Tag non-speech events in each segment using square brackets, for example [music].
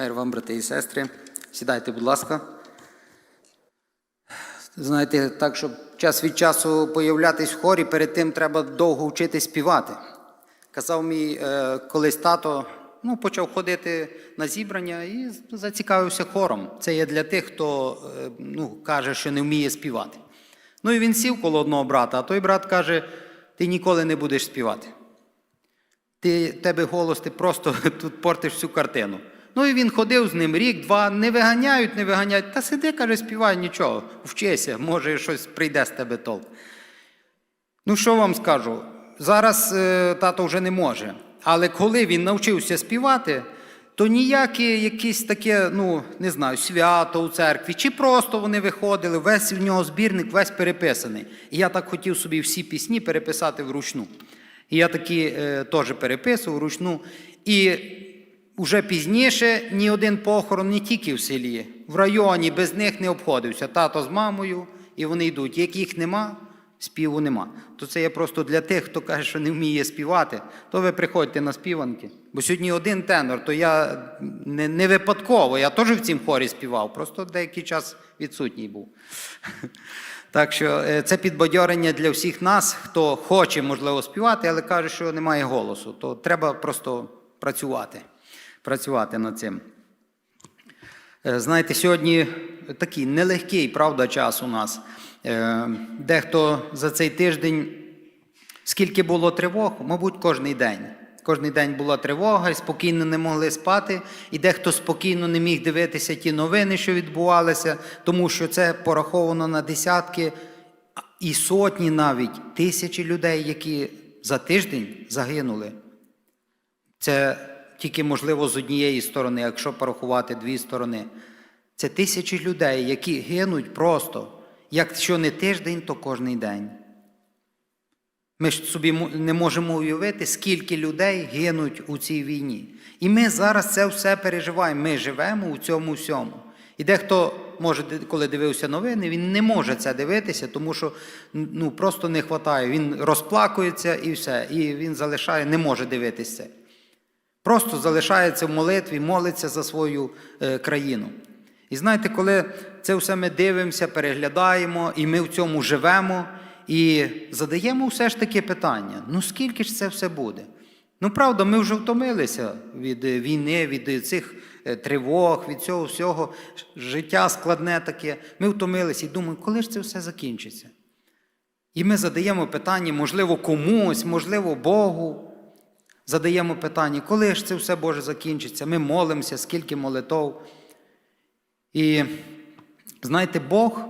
Мир вам, брати і сестри. Сідайте, будь ласка. Знаєте, так, щоб час від часу появлятись в хорі, перед тим треба довго вчитись співати. Казав мій е, колись тато, ну, почав ходити на зібрання і зацікавився хором. Це є для тих, хто е, ну, каже, що не вміє співати. Ну і він сів коло одного брата, а той брат каже: ти ніколи не будеш співати. Ти, тебе голос, ти просто [laughs] тут портиш всю картину. Ну і він ходив з ним рік, два, не виганяють, не виганяють. Та сиди, каже, співай нічого, вчися, може щось прийде з тебе толк. Ну, що вам скажу? Зараз е, тато вже не може. Але коли він навчився співати, то ніяке якесь таке, ну, не знаю, свято у церкві, чи просто вони виходили, весь в нього збірник, весь переписаний. І я так хотів собі всі пісні переписати вручну. І я такі е, теж переписував вручну. І вже пізніше ні один похорон не тільки в селі, в районі без них не обходився. Тато з мамою, і вони йдуть. Як їх нема, співу нема. То це є просто для тих, хто каже, що не вміє співати, то ви приходьте на співанки. Бо сьогодні один тенор, то я не, не випадково, я теж в цім хорі співав, просто деякий час відсутній був. [laughs] Так що е, це підбадьорення для всіх нас, хто хоче, можливо, співати, але каже, що немає голосу. То треба просто працювати, працювати над цим. Е, Знаєте, сьогодні такий нелегкий, правда, час у нас. Е, Дехто за цей тиждень, скільки було тривог, мабуть, кожний день. Кожний день була тривога, і спокійно не могли спати, і дехто спокійно не міг дивитися ті новини, що відбувалися, тому що це пораховано на десятки і сотні навіть тисячі людей, які за тиждень загинули. Це тільки можливо з однієї сторони, якщо порахувати дві сторони. Це тисячі людей, які гинуть просто. Якщо не тиждень, то кожний день. Ми ж собі не можемо уявити, скільки людей гинуть у цій війні. І ми зараз це все переживаємо. Ми живемо у цьому всьому. І дехто, може, коли дивився новини, він не може це дивитися, тому що ну, просто не вистачає. Він розплакується і все. І він залишає, не може дивитися. Просто залишається в молитві, молиться за свою е, країну. І знаєте, коли це все ми дивимося, переглядаємо, і ми в цьому живемо, і задаємо все ж таки питання: ну скільки ж це все буде? Ну, правда, ми вже втомилися від е, війни, від е, цих тривог, від цього всього. Життя складне таке. Ми втомилися і думаємо, коли ж це все закінчиться? І ми задаємо питання, можливо, комусь, можливо, Богу. Задаємо питання, коли ж це все Боже закінчиться? Ми молимося, скільки молитов. І знаєте, Бог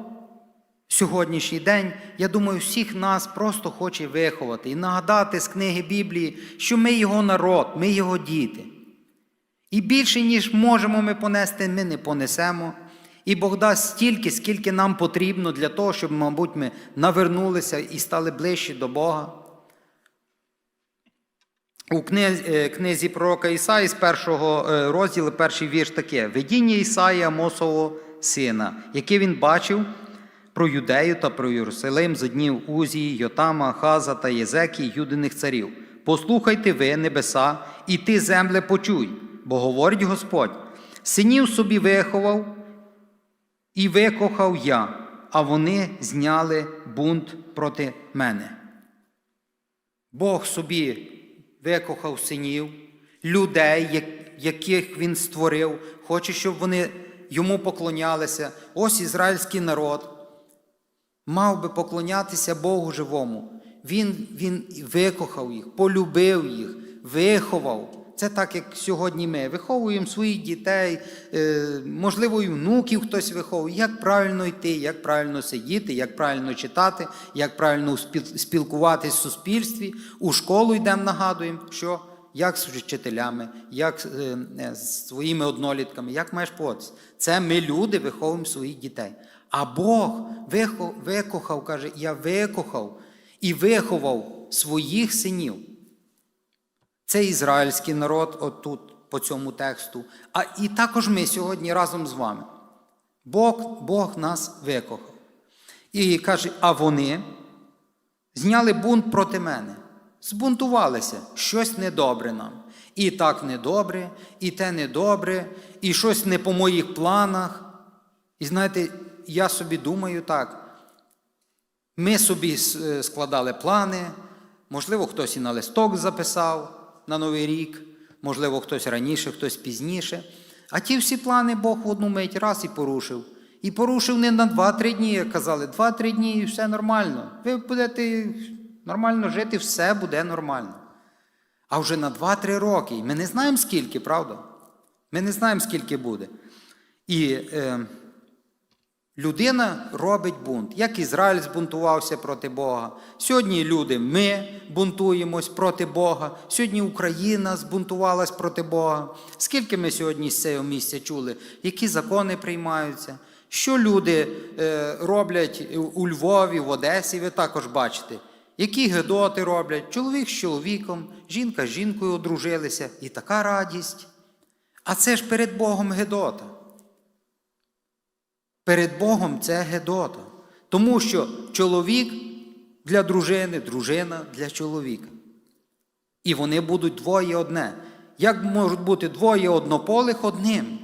сьогоднішній день, я думаю, всіх нас просто хоче виховати і нагадати з книги Біблії, що ми його народ, ми його діти. І більше, ніж можемо ми понести, ми не понесемо. І Бог дасть стільки, скільки нам потрібно для того, щоб, мабуть, ми навернулися і стали ближче до Бога. У книзі, е, пророка Ісаї з першого е, розділу, перший вірш таке: Видіння Ісаї Амосового сина, яке він бачив про Юдею та про Єрусалим за днів Узії, Йотама, Хаза та Єзекії, юдиних царів. Послухайте ви, небеса, і ти, земле, почуй, бо говорить Господь: синів собі виховав і викохав я, а вони зняли бунт проти мене. Бог собі викохав синів, людей, яких він створив, хоче, щоб вони йому поклонялися. Ось ізраїльський народ мав би поклонятися Богу живому. Він, він викохав їх, полюбив їх, виховав. Це так, як сьогодні ми виховуємо своїх дітей, е, можливо, і внуків хтось виховує, як правильно йти, як правильно сидіти, як правильно читати, як правильно спіл- спілкуватись в суспільстві. У школу йдемо, нагадуємо, що як з вчителями, як е, е, з своїми однолітками, як маєш поводитися. Це ми люди виховуємо своїх дітей. А Бог викохав, каже, я викохав і виховав своїх синів. Це ізраїльський народ, отут по цьому тексту. А і також ми сьогодні разом з вами. Бог, Бог нас викохав. І каже, а вони зняли бунт проти мене. Збунтувалися, щось недобре нам. І так недобре, і те недобре, і щось не по моїх планах. І знаєте, я собі думаю так. Ми собі складали плани, можливо, хтось і на листок записав на Новий рік, можливо, хтось раніше, хтось пізніше. А ті всі плани Бог в одну мить раз і порушив. І порушив не на 2-3 дні, як казали, 2-3 дні і все нормально. Ви будете нормально жити, все буде нормально. А вже на 2-3 роки. Ми не знаємо скільки, правда? Ми не знаємо, скільки буде. І е, людина робить бунт. Як Ізраїль збунтувався проти Бога. Сьогодні люди, ми бунтуємось проти Бога. Сьогодні Україна збунтувалась проти Бога. Скільки ми сьогодні з цього місця чули, які закони приймаються, що люди е, роблять у Львові, в Одесі, ви також бачите. Які гедоти роблять, чоловік з чоловіком, жінка з жінкою одружилися, і така радість. А це ж перед Богом Гедота. Перед Богом це Гедота. Тому що чоловік для дружини, дружина для чоловіка. І вони будуть двоє одне. Як можуть бути двоє однополих одним?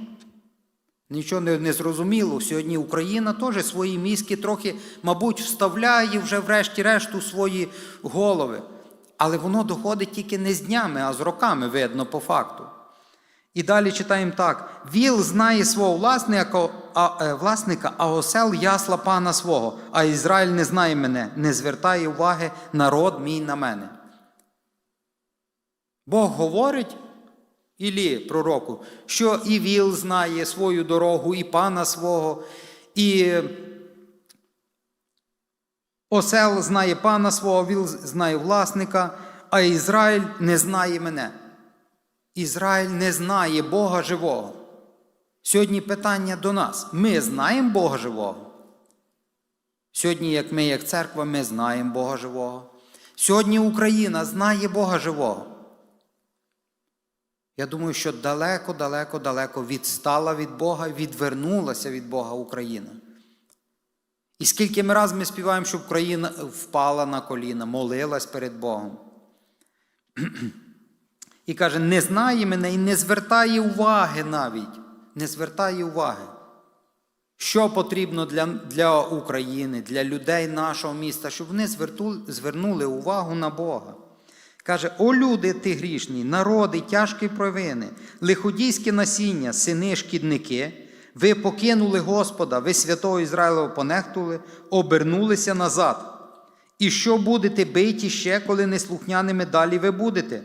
Нічого не, зрозуміло. Сьогодні Україна теж свої мізки трохи, мабуть, вставляє вже врешті-решт у свої голови. Але воно доходить тільки не з днями, а з роками, видно по факту. І далі читаємо так: Віл знає свого власника, а, е, власника, а осел ясла пана свого, а Ізраїль не знає мене, не звертає уваги народ мій на мене. Бог говорить Ілі пророку, що і Віл знає свою дорогу, і пана свого, і осел знає пана свого, Віл знає власника, а Ізраїль не знає мене. Ізраїль не знає Бога живого. Сьогодні питання до нас. Ми знаємо Бога живого. Сьогодні, як ми, як церква, ми знаємо Бога живого. Сьогодні Україна знає Бога живого. Я думаю, що далеко, далеко, далеко відстала від Бога, відвернулася від Бога Україна. І скільки ми раз ми співаємо, щоб Україна впала на коліна, молилась перед Богом. І каже, не знає мене і не звертає уваги навіть. Не звертає уваги. Що потрібно для, для України, для людей нашого міста, щоб вони зверту, звернули увагу на Бога. Каже: О люди ти грішні, народи тяжкі провини, лиходійське насіння, сини шкідники, ви покинули Господа, ви святого Ізраїлова понехтували, обернулися назад. І що будете биті ще, коли неслухняними далі ви будете?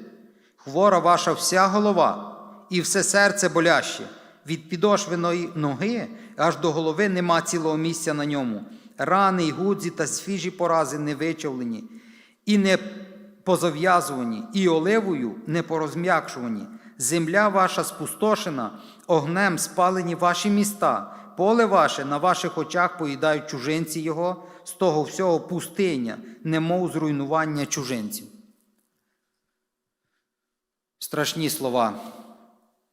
Хвора ваша вся голова, і все серце боляще. Від підошвиної ноги аж до голови нема цілого місця на ньому. Рани й гудзі та свіжі порази не вичавлені, і не позав'язувані, і оливою не порозм'якшувані. Земля ваша спустошена, огнем спалені ваші міста, поле ваше на ваших очах поїдають чужинці його, з того всього пустиня, немов зруйнування чужинців. Страшні слова.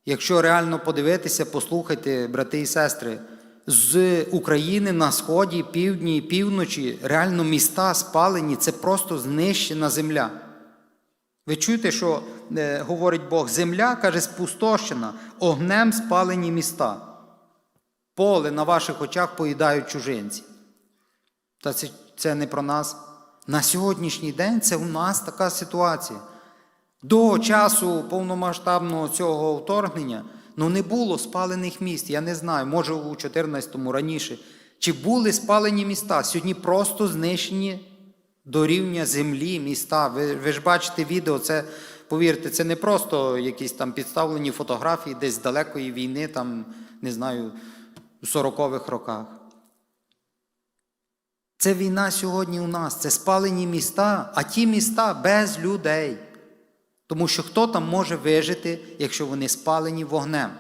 Якщо реально подивитися, послухайте, брати і сестри, з України на сході, півдні і півночі реально міста спалені, це просто знищена земля. Ви чуєте, що е, говорить Бог? Земля, каже, спустошена, огнем спалені міста. Поле на ваших очах поїдають чужинці. Та це, це не про нас. На сьогоднішній день це у нас така ситуація. До часу повномасштабного цього вторгнення ну не було спалених міст. Я не знаю, може у 14-му раніше. Чи були спалені міста? Сьогодні просто знищені до рівня землі міста. Ви, ви ж бачите відео, це, повірте, це не просто якісь там підставлені фотографії десь з далекої війни, там, не знаю, у 40-х роках. Це війна сьогодні у нас, це спалені міста, а ті міста без людей. Тому що хто там може вижити, якщо вони спалені вогнем?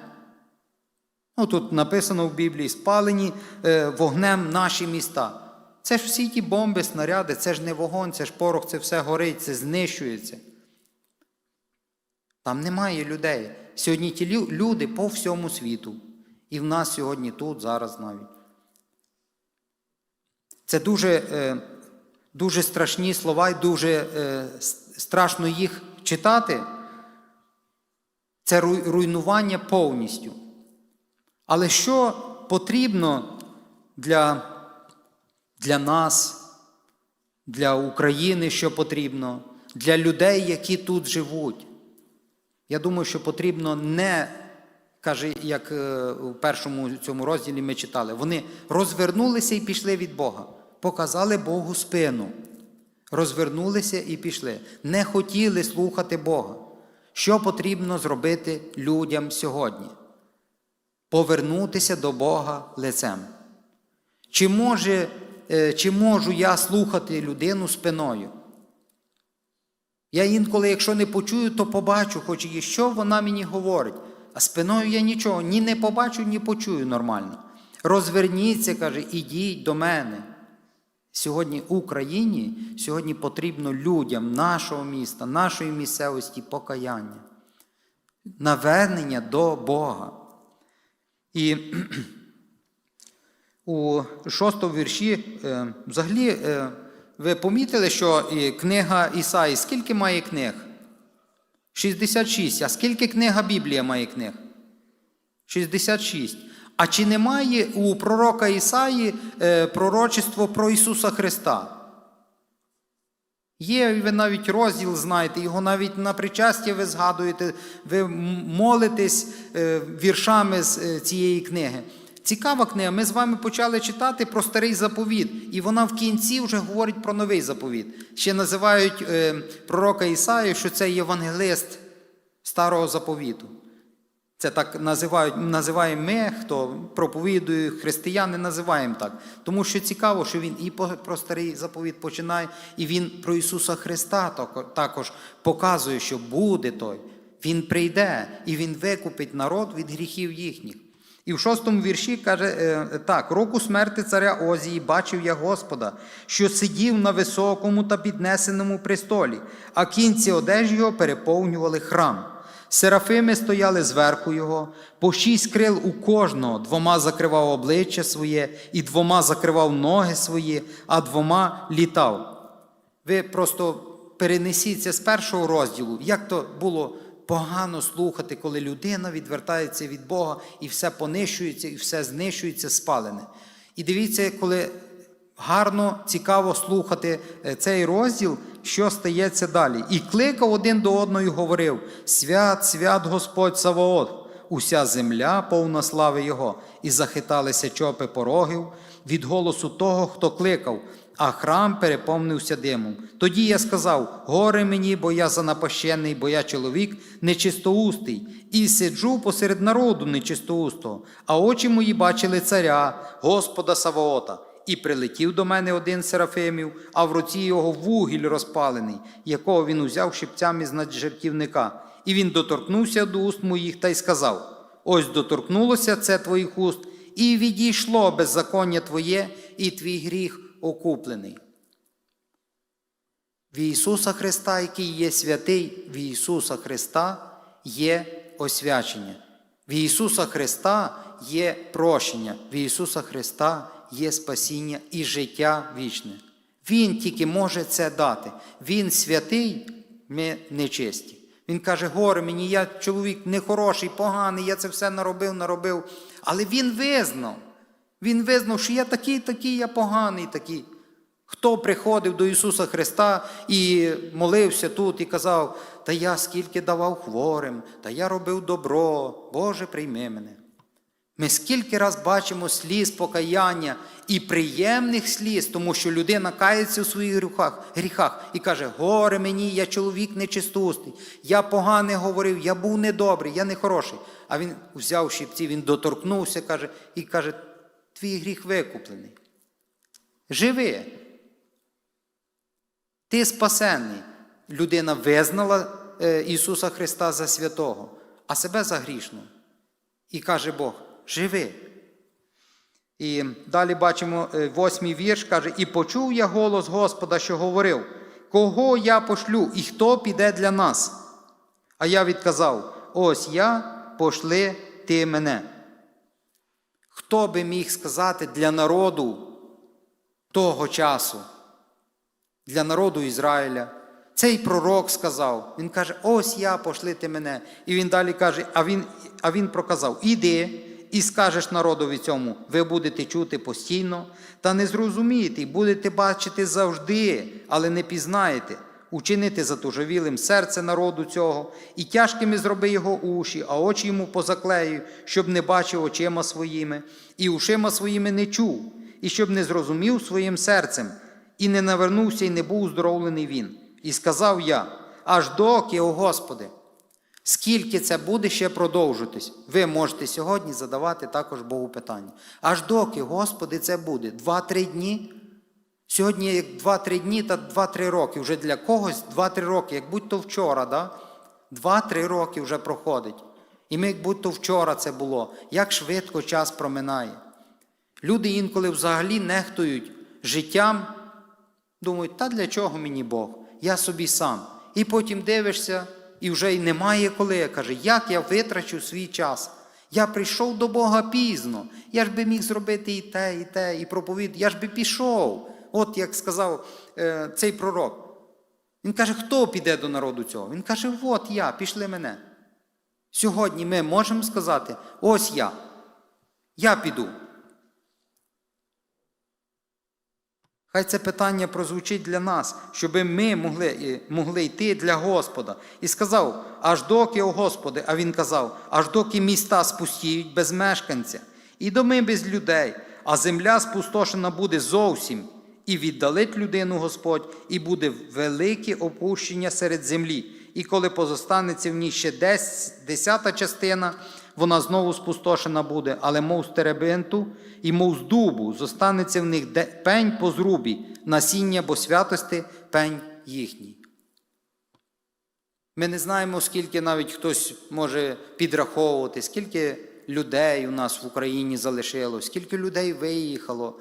Ну, тут написано в Біблії: спалені е, вогнем наші міста. Це ж всі ті бомби, снаряди, це ж не вогонь, це ж порох, це все горить, це знищується. Там немає людей. Сьогодні ті люди по всьому світу. І в нас сьогодні тут, зараз навіть. Це дуже, е, дуже страшні слова і дуже е, страшно їх читати. Це руйнування повністю. Але що потрібно для, для нас, для України, що потрібно, для людей, які тут живуть? Я думаю, що потрібно не, каже, як е, у першому цьому розділі ми читали, вони розвернулися і пішли від Бога, показали Богу спину. Розвернулися і пішли. Не хотіли слухати Бога. Що потрібно зробити людям сьогодні? Повернутися до Бога лицем. Чи, може, е, чи можу я слухати людину спиною? Я інколи, якщо не почую, то побачу, хоч і що вона мені говорить. А спиною я нічого ні не побачу, ні почую нормально. Розверніться, каже, ідіть до мене. Сьогодні Україні, сьогодні потрібно людям нашого міста, нашої місцевості покаяння, навернення до Бога. І [clears throat] у шостому вірші, е, взагалі, е, ви помітили, що книга Ісаї, скільки має книг? 66. А скільки книга Біблія має книг? 66. А чи немає у пророка Ісаї е, пророчество про Ісуса Христа? Є, ви навіть розділ знаєте, його навіть на причастя ви згадуєте, ви молитесь е, віршами з е, цієї книги. Цікава книга. Ми з вами почали читати про старий заповіт, і вона в кінці вже говорить про новий заповіт. Ще називають пророка Ісаю, що це євангелист старого заповіту. Це так називають, називаємо ми, хто проповідує, християни називаємо так. Тому що цікаво, що він і про старий заповіт починає, і він про Ісуса Христа також показує, що буде той. Він прийде і Він викупить народ від гріхів їхніх. І в шостому вірші каже е, так: року смерти царя Озії бачив я Господа, що сидів на високому та піднесеному престолі, а кінці одежі його переповнювали храм. Серафими стояли зверху його, по шість крил у кожного, двома закривав обличчя своє, і двома закривав ноги свої, а двома літав. Ви просто перенесіться з першого розділу, як то було погано слухати, коли людина відвертається від Бога і все понищується, і все знищується, спалене. І дивіться, коли гарно, цікаво слухати е, цей розділ, що стається далі. І кликав один до одного і говорив: Свят, свят Господь Саваот, уся земля повна слави Його, і захиталися чопи порогів від голосу того, хто кликав, а храм переповнився димом. Тоді я сказав: горе мені, бо я занапащений, бо я чоловік нечистоустий, і сиджу посеред народу нечистоустого, а очі мої бачили царя, Господа Саваота. І прилетів до мене один серафимів, а в руці його вугіль розпалений, якого він узяв щипцями з наджертівника. І він доторкнувся до уст моїх та й сказав: Ось доторкнулося це твоїх уст, і відійшло беззаконня твоє, і твій гріх окуплений. В Ісуса Христа, який є святий, в Ісуса Христа є освячення. В Ісуса Христа є прощення, в Ісуса Христа є спасіння і життя вічне. Він тільки може це дати. Він святий, ми нечисті. Він каже, горе мені, я чоловік нехороший, поганий, я це все наробив, наробив. Але він визнав. Він визнав, що я такий, такий, я поганий такий. Хто приходив до Ісуса Христа і молився тут і казав, та я скільки давав хворим, та я робив добро, Боже, прийми мене. Ми скільки раз бачимо сліз покаяння і приємних сліз, тому що людина кається у своїх гріхах, гріхах і каже: горе мені, я чоловік нечистустий, я погане говорив, я був недобрий, я нехороший. А він взяв щипці, він доторкнувся каже, і каже: твій гріх викуплений. Живи. Ти спасенний. Людина визнала е, Ісуса Христа за святого, а себе за грішного. І каже Бог: живи. І далі бачимо е, восьмий вірш, каже: І почув я голос Господа, що говорив: Кого я пошлю, і хто піде для нас? А я відказав: Ось я пошли ти мене. Хто би міг сказати для народу того часу? для народу Ізраїля. Цей пророк сказав, він каже, ось я, пошли ти мене. І він далі каже, а він, а він проказав: Іди і скажеш народові цьому, ви будете чути постійно, та не зрозумієте, і будете бачити завжди, але не пізнаєте, учинити затужовілим серце народу цього, і тяжкими зроби його уші, а очі йому позаклею, щоб не бачив очима своїми, і ушима своїми не чув, і щоб не зрозумів своїм серцем, і не навернувся, і не був оздоровлений він. І сказав я: аж доки, о Господи, Скільки це буде ще продовжуватись? Ви можете сьогодні задавати також Богу питання. Аж доки, Господи, це буде? Два-три дні? Сьогодні як два-три дні та два-три роки. Вже для когось два-три роки, як будь-то вчора, да? два-три роки вже проходить. І ми, як будь-то вчора це було, як швидко час проминає. Люди інколи взагалі нехтують життям, думають, та для чого мені Бог? Я собі сам. І потім дивишся, і вже й немає коли. Каже, як я витрачу свій час? Я прийшов до Бога пізно. Я ж би міг зробити і те, і те, і проповід. Я ж би пішов. От як сказав е, цей пророк. Він каже, хто піде до народу цього? Він каже, от я, пішли мене. Сьогодні ми можемо сказати, ось я. Я піду. Хай це питання прозвучить для нас, щоб ми могли, могли йти для Господа. І сказав, аж доки, о Господи, а він казав, аж доки міста спустіють без мешканця, і доми без людей, а земля спустошена буде зовсім, і віддалить людину Господь, і буде велике опущення серед землі. І коли позостанеться в ній ще десь десята частина, вона знову спустошена буде, але мов з теребинту і мов з дубу, зостанеться в них пень по зрубі, насіння, бо святости пень їхній. Ми не знаємо, скільки навіть хтось може підраховувати, скільки людей у нас в Україні залишилось, скільки людей виїхало.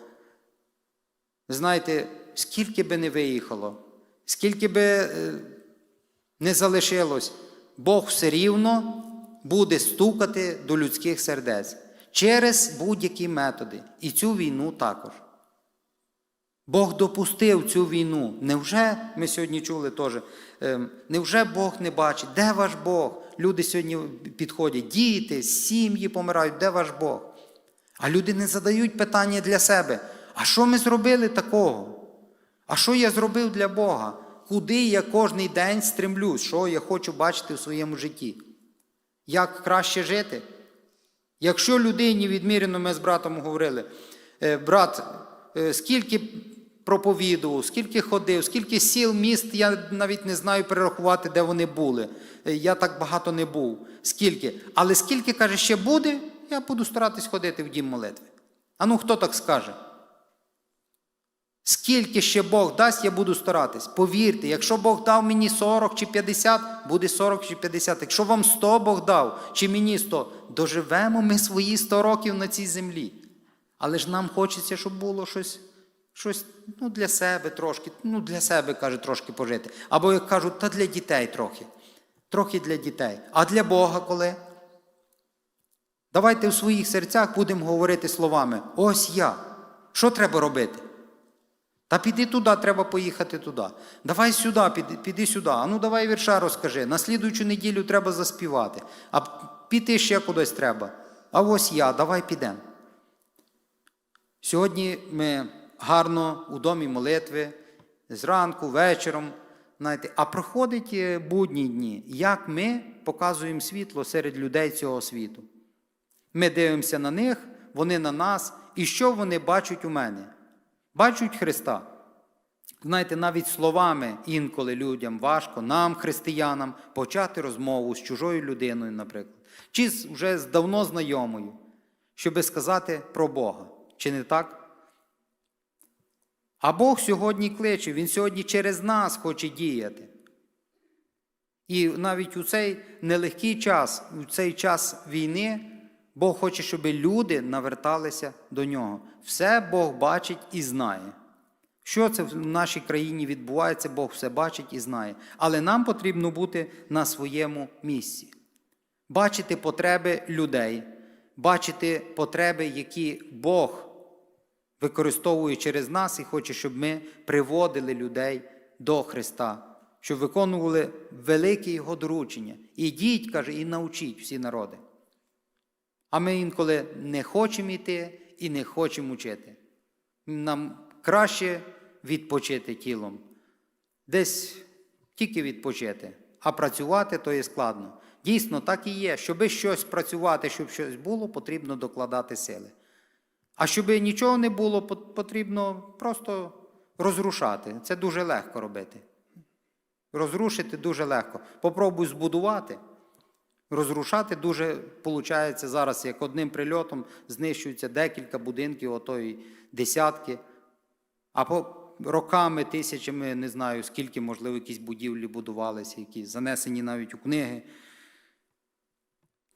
Ви знаєте, скільки би не виїхало, скільки би е, не залишилось, Бог все рівно буде стукати до людських сердець через будь-які методи. І цю війну також. Бог допустив цю війну. Невже ми сьогодні чули теж? ем, Невже Бог не бачить? Де ваш Бог? Люди сьогодні підходять, діти, сім'ї помирають, де ваш Бог? А люди не задають питання для себе. А що ми зробили такого? А що я зробив для Бога? Куди я кожний день стремлюсь? Що я хочу бачити в своєму житті? Як краще жити? Якщо людині відмірено, ми з братом говорили, «Е, брат, е, скільки проповідував, скільки ходив, скільки сіл, міст, я навіть не знаю перерахувати, де вони були. Е, Я так багато не був. Скільки? Але скільки, каже, ще буде, я буду старатись ходити в дім молитви. А ну хто так скаже? Скільки ще Бог дасть, я буду старатись. Повірте, якщо Бог дав мені 40 чи 50, буде 40 чи 50. Якщо вам 100 Бог дав, чи мені 100, доживемо ми свої 100 років на цій землі. Але ж нам хочеться, щоб було щось, щось ну, для себе трошки, ну для себе, каже, трошки пожити. Або як кажуть, та для дітей трохи. Трохи для дітей. А для Бога коли? Давайте в своїх серцях будемо говорити словами: ось я. Що треба робити? Та піди туди, треба поїхати туди. Давай сюди, піди, піди сюди. А ну давай вірша розкажи. На слідуючу неділю треба заспівати. А піти ще кудись треба. А ось я, давай підемо. Сьогодні ми гарно у домі молитви, зранку, вечором. Знаєте, а проходять е, будні дні, як ми показуємо світло серед людей цього світу. Ми дивимося на них, вони на нас, і що вони бачать у мене? Бачать Христа. Знаєте, навіть словами інколи людям важко, нам, християнам, почати розмову з чужою людиною, наприклад, чи з- вже з давно знайомою, щоби сказати про Бога. Чи не так? А Бог сьогодні кличе, Він сьогодні через нас хоче діяти. І навіть у цей нелегкий час, у цей час війни, Бог хоче, щоб люди наверталися до нього. Все Бог бачить і знає. Що це в нашій країні відбувається, Бог все бачить і знає. Але нам потрібно бути на своєму місці, бачити потреби людей, бачити потреби, які Бог використовує через нас і хоче, щоб ми приводили людей до Христа, щоб виконували велике Його доручення. Ідіть, каже, і навчіть всі народи. А ми інколи не хочемо йти і не хочемо вчити. Нам краще відпочити тілом. Десь тільки відпочити, а працювати то є складно. Дійсно, так і є. Щоби щось працювати, щоб щось було, потрібно докладати сили. А щоб нічого не було, потрібно просто розрушати. Це дуже легко робити. Розрушити дуже легко. Попробуй збудувати. Розрушати дуже виходить зараз, як одним прильотом знищується декілька будинків, ото й десятки. А по роками, тисячами, не знаю, скільки, можливо, якісь будівлі будувалися, які занесені навіть у книги.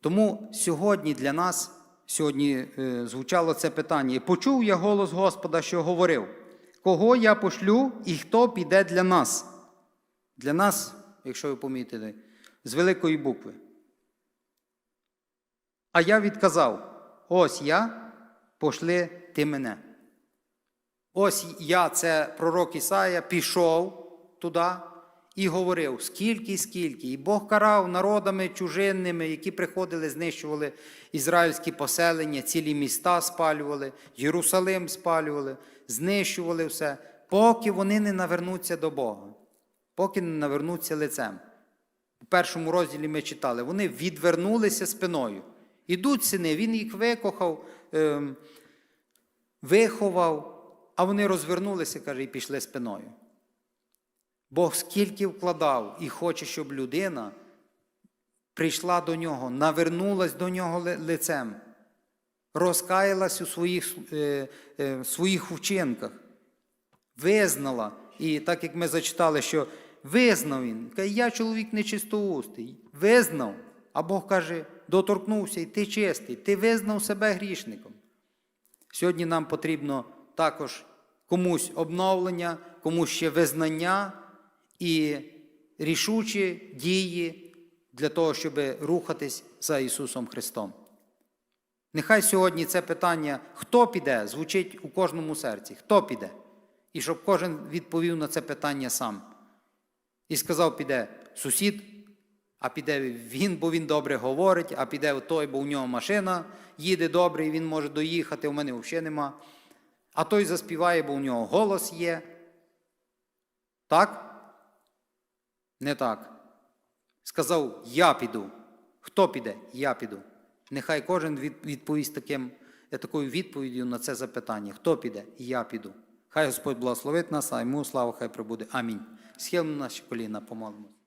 Тому сьогодні для нас сьогодні е, звучало це питання. Почув я голос Господа, що говорив: кого я пошлю і хто піде для нас? Для нас, якщо ви помітили, з великої букви. А я відказав: ось я, пошли ти мене. Ось я, це пророк Ісая, пішов туди і говорив, скільки, скільки. І Бог карав народами чужинними, які приходили, знищували ізраїльські поселення, цілі міста спалювали, Єрусалим спалювали, знищували все, поки вони не навернуться до Бога, поки не навернуться лицем. У першому розділі ми читали, вони відвернулися спиною. Ідуть сини, він їх викохав, ем, виховав, а вони розвернулися, каже, і пішли спиною. Бог скільки вкладав і хоче, щоб людина прийшла до нього, навернулась до нього лицем, розкаялась у своїх, е, е, своїх вчинках, визнала. І так як ми зачитали, що визнав він, каже, я чоловік нечистоустий, визнав, а Бог каже, доторкнувся, і ти чистий, ти визнав себе грішником. Сьогодні нам потрібно також комусь обновлення, комусь ще визнання і рішучі дії для того, щоб рухатись за Ісусом Христом. Нехай сьогодні це питання, хто піде, звучить у кожному серці, хто піде. І щоб кожен відповів на це питання сам. І сказав, піде сусід, а піде він, бо він добре говорить, а піде той, бо у нього машина їде добре, і він може доїхати, у мене взагалі нема. А той заспіває, бо у нього голос є. Так? Не так. Сказав, я піду. Хто піде? Я піду. Нехай кожен відповість таким, такою відповіддю на це запитання. Хто піде? Я піду. Хай Господь благословить нас, а йому слава, хай прибуде. Амінь. Схилимо наші коліна, помолимось.